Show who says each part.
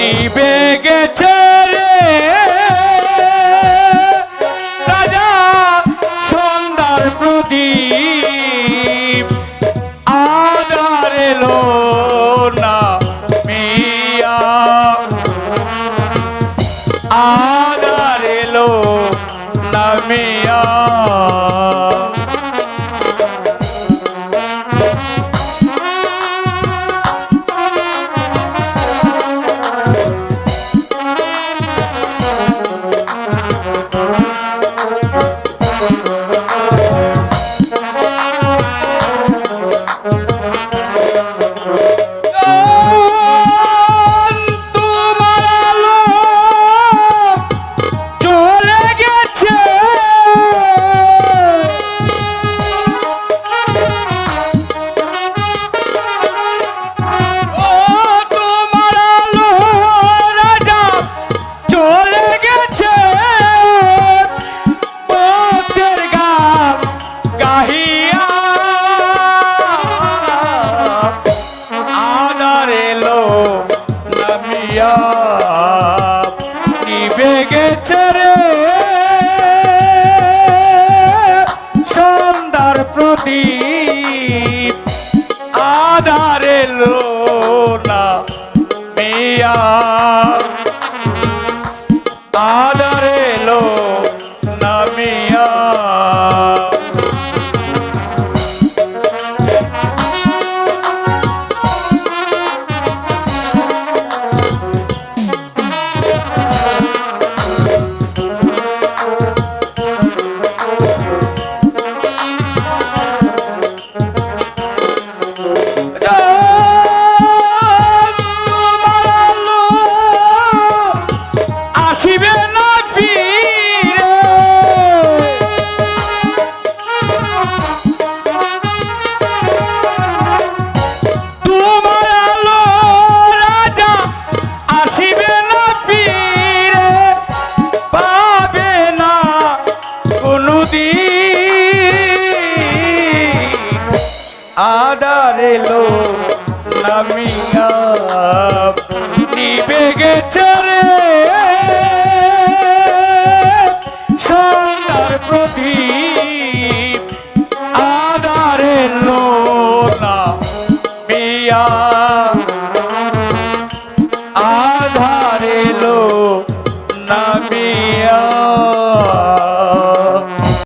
Speaker 1: নিবে গেছে রে। রাজা সন্ধ্যার প্রদীপ আদার এলো না মিয়া। আদার এলো না মিয়া। নামিয়া নিবে গেছে রে। সন্ধ্যার প্রদীপ আধারে না মিয়া। না ফিরে তোমার আলো রাজা প্রতি আদারে লোলা মিয়া